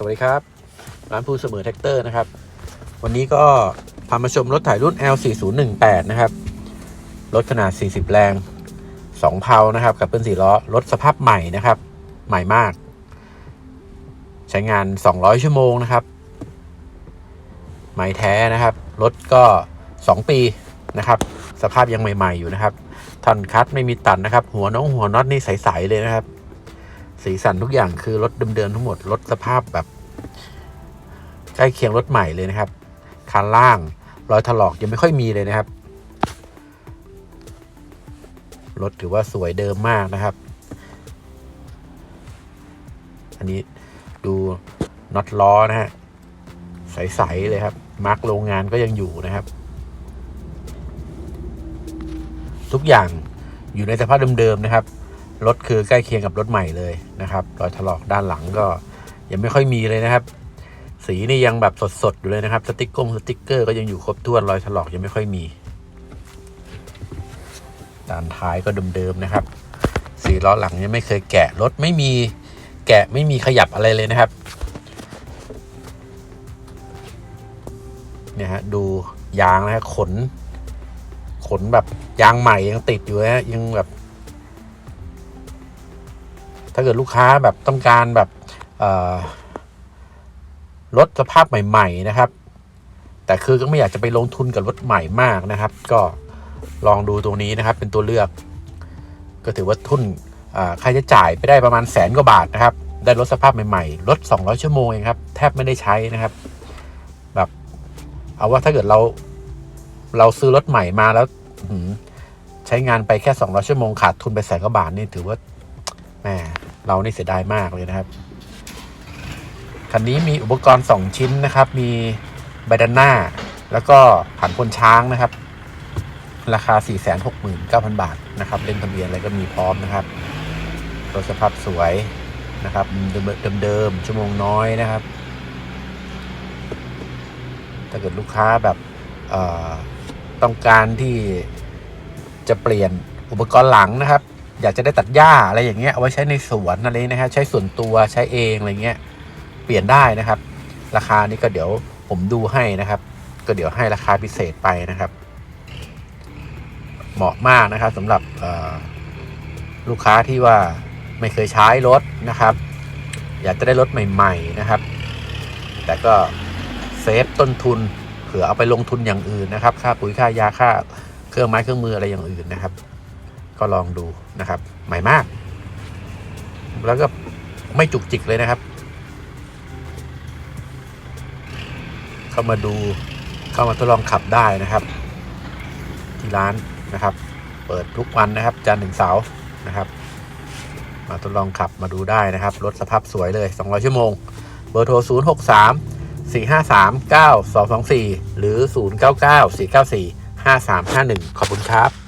สวัสดีครับ ร้านภูเสมอแท็กเตอร์นะครับ วันนี้ก็พามาชมรถถ่ายรุ่น L4018 นะครับ รถขนาด 40 แรง 2 เพานะครับ กับเป็น4ล้อ รถสภาพใหม่นะครับ ใหม่มาก ใช้งาน 200 ชั่วโมงนะครับ ใหม่แท้นะครับ รถก็ 2 ปีนะครับ สภาพยังใหม่ ๆ อยู่นะครับทันคัดไม่มีตันนะครับ หัวน้องหัวน็อตนี่ใส ๆ เลยนะครับ สีสันทุกอย่างคือรถเดิมๆทั้งหมดรถสภาพแบบ ใกล้เคียงรถใหม่เลยนะครับคันล่างรอยถลอกยังไม่ค่อยมีเลยนะครับ รถถือว่าสวยเดิมมากนะครับ อันนี้ดูน็อตล้อนะฮะใสๆเลยครับ มาร์กโรงงานก็ยังอยู่นะครับ ทุกอย่างอยู่ในสภาพเดิมๆนะครับ รถคือใกล้เคียงกับรถใหม่เลยนะครับ รอยถลอกด้านหลังก็ยังไม่ค่อยมีเลยนะครับ สีนี่ยังแบบสดๆอยู่เลยนะครับ สติกกงสติกเกอร์ก็ยังอยู่ครบถ้วนรอยถลอกยังไม่ค่อยมี ด้านท้ายก็เดิมๆนะครับ สีล้อหลังยังไม่เคยแกะรถไม่มีแกะไม่มีขยับอะไรเลยนะครับเนี่ยฮะดูยางนะฮะขน ขนแบบยางใหม่ยังติดอยู่นะฮะยังแบบ ถ้าเกิดลูกค้าแบบต้องการแบบรถสภาพใหม่ ๆ นะครับ แต่คือก็ไม่อยากจะไปลงทุนกับรถใหม่มากนะครับ ก็ลองดูตรงนี้นะครับ เป็นตัวเลือก ก็ถือว่าทุนค่าใช้จ่ายไปได้ประมาณแสนกว่าบาทนะครับ ได้รถสภาพใหม่ๆรถ200 ชั่วโมงเองครับ แทบไม่ได้ใช้นะครับ แบบเอาว่าถ้าเกิดเราเราซื้อรถใหม่มาแล้วใช้งานไปแค่200ชั่วโมงขาดทุนไปแสนกว่าบาทนี่ถือว่าแหม เรานี่เสียดายมากเลยนะครับ คันนี้มีอุปกรณ์ 2 ชิ้นนะครับ มีใบดันหน้า แล้วก็ผันพลช้างนะครับ ราคา 469,000 บาทนะครับเล่นทะเบียนอะไรก็มีพร้อมนะครับรถสภาพสวยนะครับเดิมๆชั่วโมงน้อยนะครับ ถ้าเกิดลูกค้าแบบต้องการที่จะเปลี่ยนอุปกรณ์หลังนะครับ อยากจะได้ตัดหญ้าอะไรอย่างเงี้ยเอาไว้ใช้ในสวนอะไรนะฮะใช้ส่วนตัวใช้เองอะไรเงี้ยเปลี่ยนได้นะครับ ราคานี้ก็เดี๋ยวผมดูให้นะครับ ก็เดี๋ยวให้ราคาพิเศษไปนะครับ เหมาะมากนะครับสำหรับลูกค้าที่ว่าไม่เคยใช้รถนะครับ อยากจะได้รถใหม่ ๆนะครับ แต่ก็เซฟต้นทุนเผื่อเอาไปลงทุนอย่างอื่นนะครับ ค่าปุ๋ยค่ายาค่าเครื่องไม้เครื่องมืออะไรอย่างอื่นนะครับ ก็ลองดูนะครับใหม่มาก แล้วก็ไม่จุกจิกเลยนะครับ เข้ามาดูเข้ามาทดลองขับได้นะครับ ที่ร้านนะครับ เปิดทุกวันนะครับจันทร์ถึงเสาร์นะครับ มาทดลองขับมาดูได้นะครับรถสภาพสวยเลย 200 ชั่วโมง เบอร์โทร 0 6 3 4 5 3 9 2 2 4 หรือ 0 9 9 4 9 4 5 3 5 1 ขอบคุณครับ